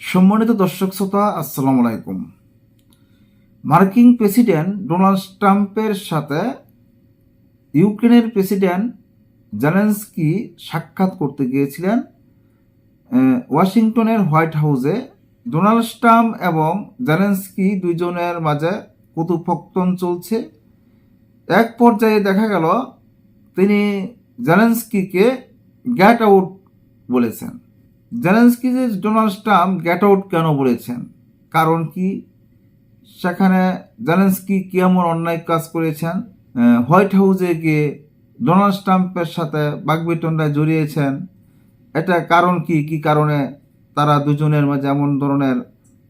সম্মানিত দর্শক শ্রোতা, আসসালামু আলাইকুম। মার্কিন প্রেসিডেন্ট ডোনাল্ড ট্রাম্পের সাথে ইউক্রেনের প্রেসিডেন্ট জেলেন্সকি সাক্ষাৎ করতে গিয়েছিলেন ওয়াশিংটনের হোয়াইট হাউসে। ডোনাল্ড ট্রাম্প এবং জেলেন্সকি দুইজনের মাঝে কথোপকথন চলছে। এক পর্যায়ে দেখা গেল, তিনি জেলেন্সকিকে গ্যাট আউট বলেছেন। জেলেন্সকি যে ডোনাল্ড ট্রাম্প গেট আউট কেন বলেছেন? কারণ কি? সেখানে জেলেন্সকি কি এমন অন্যায় কাজ করেছেন? হোয়াইট হাউসে গিয়ে ডোনাল্ড ট্রাম্পের সাথে বাগবিটন্ডায় জড়িয়েছেন। এটা কারণ কি? কি কারণে তারা দুজনের মাঝে এমন ধরনের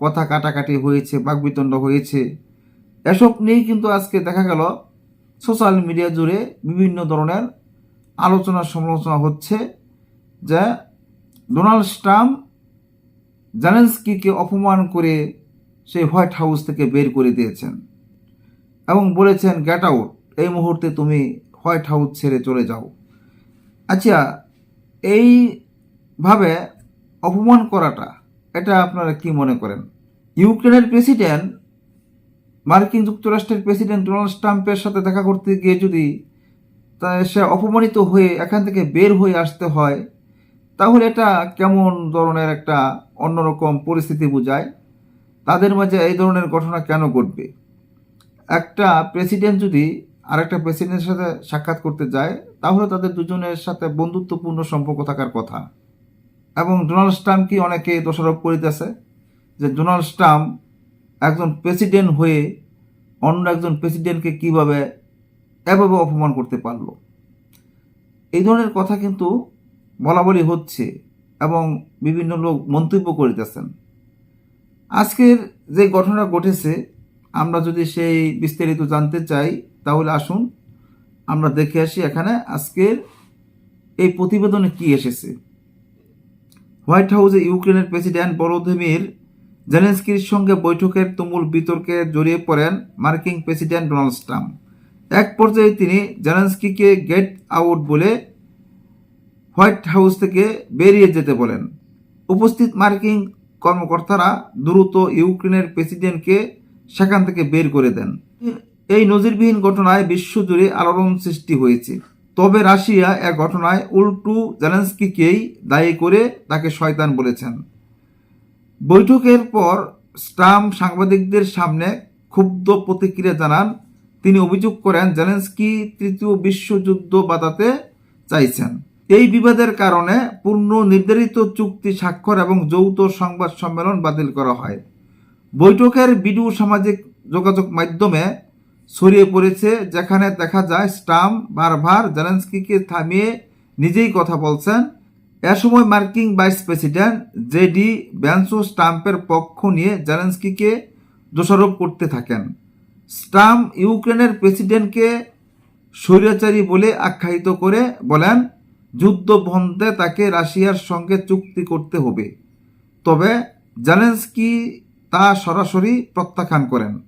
কথা কাটাকাটি হয়েছে, বাগবিতণ্ড হয়েছে? এসব নিয়েই কিন্তু আজকে দেখা গেল, সোশ্যাল মিডিয়া জুড়ে বিভিন্ন ধরনের আলোচনা সমালোচনা হচ্ছে যে ডোনাল্ড ট্রাম্প জেলেন্সকিকে অপমান করে সেই হোয়াইট হাউস থেকে বের করে দিয়েছেন এবং বলেছেন গ্যাট আউট এই মুহূর্তে তুমি হোয়াইট হাউস ছেড়ে চলে যাও। আচ্ছা এইভাবে অপমান করাটা, এটা আপনারা কি মনে করেন? ইউক্রেনের প্রেসিডেন্ট, মার্কিন যুক্তরাষ্ট্রের প্রেসিডেন্ট ডোনাল্ড ট্রাম্পের সাথে দেখা করতে গিয়ে যদি তা সে অপমানিত হয়ে এখান থেকে বের হয়ে আসতে হয় তাহলে এটা কেমন ধরনের একটা অন্যরকম পরিস্থিতি বোঝায়? তাদের মাঝে এই ধরনের ঘটনা কেন ঘটবে? একটা প্রেসিডেন্ট যদি আরেকটা প্রেসিডেন্টের সাথে সাক্ষাৎ করতে যায়, তাহলে তাদের দুজনের সাথে বন্ধুত্বপূর্ণ সম্পর্ক থাকার কথা। এবং ডোনাল্ড ট্রাম্পকে অনেকে দোষারোপ করিতেছে যে ডোনাল্ড ট্রাম্প একজন প্রেসিডেন্ট হয়ে অন্য একজন প্রেসিডেন্টকে কীভাবে, এভাবে অপমান করতে পারল। এই ধরনের কথা কিন্তু বলা বলি হচ্ছে এবং বিভিন্ন লোক মন্তব্য করিতেছেন। আজকের যে ঘটনা ঘটেছে, আমরা যদি সেই বিস্তারিত জানতে চাই, তাহলে আসুন আমরা দেখে আসি এখানে আজকের এই প্রতিবেদনে কি এসেছে। হোয়াইট হাউসে ইউক্রেনের প্রেসিডেন্ট বলোদিমির জেলেন্সকির সঙ্গে বৈঠকের তুমুল বিতর্কে জড়িয়ে পড়েন মার্কিন প্রেসিডেন্ট ডোনাল্ড ট্রাম্প। এক পর্যায়ে তিনি জেলেন্সকিকে গেট আউট বলে হোয়াইট হাউস থেকে বেরিয়ে যেতে বলেন। উপস্থিত মার্কিন কর্মকর্তারা দ্রুত ইউক্রেনের প্রেসিডেন্টকে সেখান থেকে বের করে দেন। এই নজিরবিহীন ঘটনায় বিশ্বজুড়ে আলোড়ন সৃষ্টি হয়েছে। তবে রাশিয়া এক ঘটনায় উল্টু জেলেন্সকিকেই দায়ী করে তাকে শয়তান বলেছেন। বৈঠকের পর স্টাম সাংবাদিকদের সামনে ক্ষুব্ধ প্রতিক্রিয়া জানান, তিনি অভিযোগ করেন জেলেন্সকি তৃতীয় বিশ্বযুদ্ধ বাঁধাতে চাইছেন। এই বিবাদের কারণে পূর্ণ নির্ধারিত চুক্তি, স্বাক্ষর এবং যৌথ সংবাদ সম্মেলন বাতিল করা হয়। বৈঠকের ভিডিও সামাজিক যোগাযোগ মাধ্যমে ছড়িয়ে পড়েছে, যেখানে দেখা যায় স্টাম বারবার জেলেন্সকিকে থামিয়ে নিজেই কথা বলছেন। এ সময় মার্কিন ভাইস প্রেসিডেন্ট জেডি ব্যান্সো স্টাম্পের পক্ষ নিয়ে জেলেন্সকিকে দোষারোপ করতে থাকেন। স্টাম্প ইউক্রেনের প্রেসিডেন্টকে স্বৈরাচারী বলে আখ্যায়িত করে বলেন যুদ্ধ বন্ধে তাকে রাশিয়ার সঙ্গে চুক্তি করতে হবে। তবে জেলেন্সকি তা সরাসরি প্রত্যাখ্যান করেন।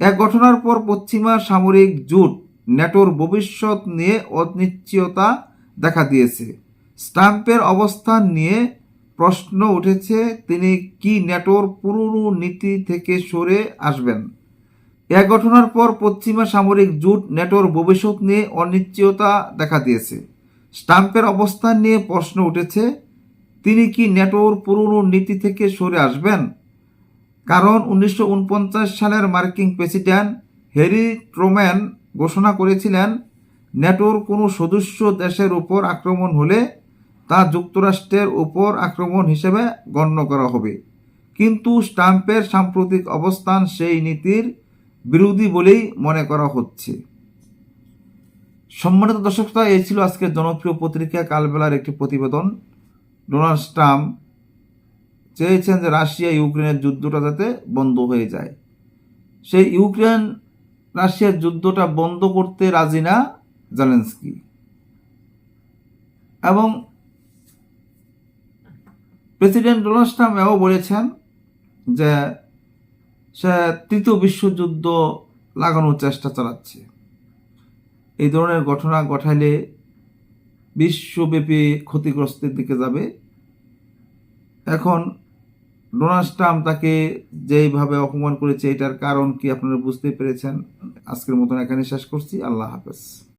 এক ঘটনার পর পশ্চিমা সামরিক জোট ন্যাটোর ভবিষ্যৎ নিয়ে অনিশ্চয়তা দেখা দিয়েছে। স্টাম্পের অবস্থান নিয়ে প্রশ্ন উঠেছে তিনি কি ন্যাটোর পুরনো নীতি থেকে সরে আসবেন। এক ঘটনার পর পশ্চিমা সামরিক জোট ন্যাটোর ভবিষ্যৎ নিয়ে অনিশ্চয়তা দেখা দিয়েছে। স্টাম্পের অবস্থান নিয়ে প্রশ্ন উঠেছে, তিনি কি ন্যাটোর পুরনো নীতি থেকে সরে আসবেন? কারণ উনিশশো উনপঞ্চাশ সালের মার্কিন প্রেসিডেন্ট হ্যারি ট্রোম্যান ঘোষণা করেছিলেন ন্যাটোর কোনো সদস্য দেশের উপর আক্রমণ হলে তা যুক্তরাষ্ট্রের উপর আক্রমণ হিসেবে গণ্য করা হবে। কিন্তু স্টাম্পের সাম্প্রতিক অবস্থান সেই নীতির বিরোধী বলেই মনে করা হচ্ছে। সম্মানিত দর্শকতা, এই ছিল আজকের জনপ্রিয় পত্রিকা কালবেলার একটি প্রতিবেদন। ডোনাল্ড ট্রাম্প চেয়েছেন যে রাশিয়া ইউক্রেনের যুদ্ধটা যাতে বন্ধ হয়ে যায়। সেই ইউক্রেন রাশিয়ার যুদ্ধটা বন্ধ করতে রাজি না জেলেন্সকি। এবং প্রেসিডেন্ট ডোনাল্ড ট্রাম্প এও বলেছেন যে সে তৃতীয় বিশ্বযুদ্ধ লাগানোর চেষ্টা চালাচ্ছে। এই ধরনের ঘটনা ঘটাইলে বিশ্বব্যাপী ক্ষতিগ্রস্তের দিকে যাবে। এখন ডোনাল্ড ট্রাম্প তাকে যেইভাবে অপমান করেছে, এটার কারণ কি আপনারা বুঝতে পেরেছেন? আজকের মতন এখানে শেষ করছি। আল্লাহ হাফেজ।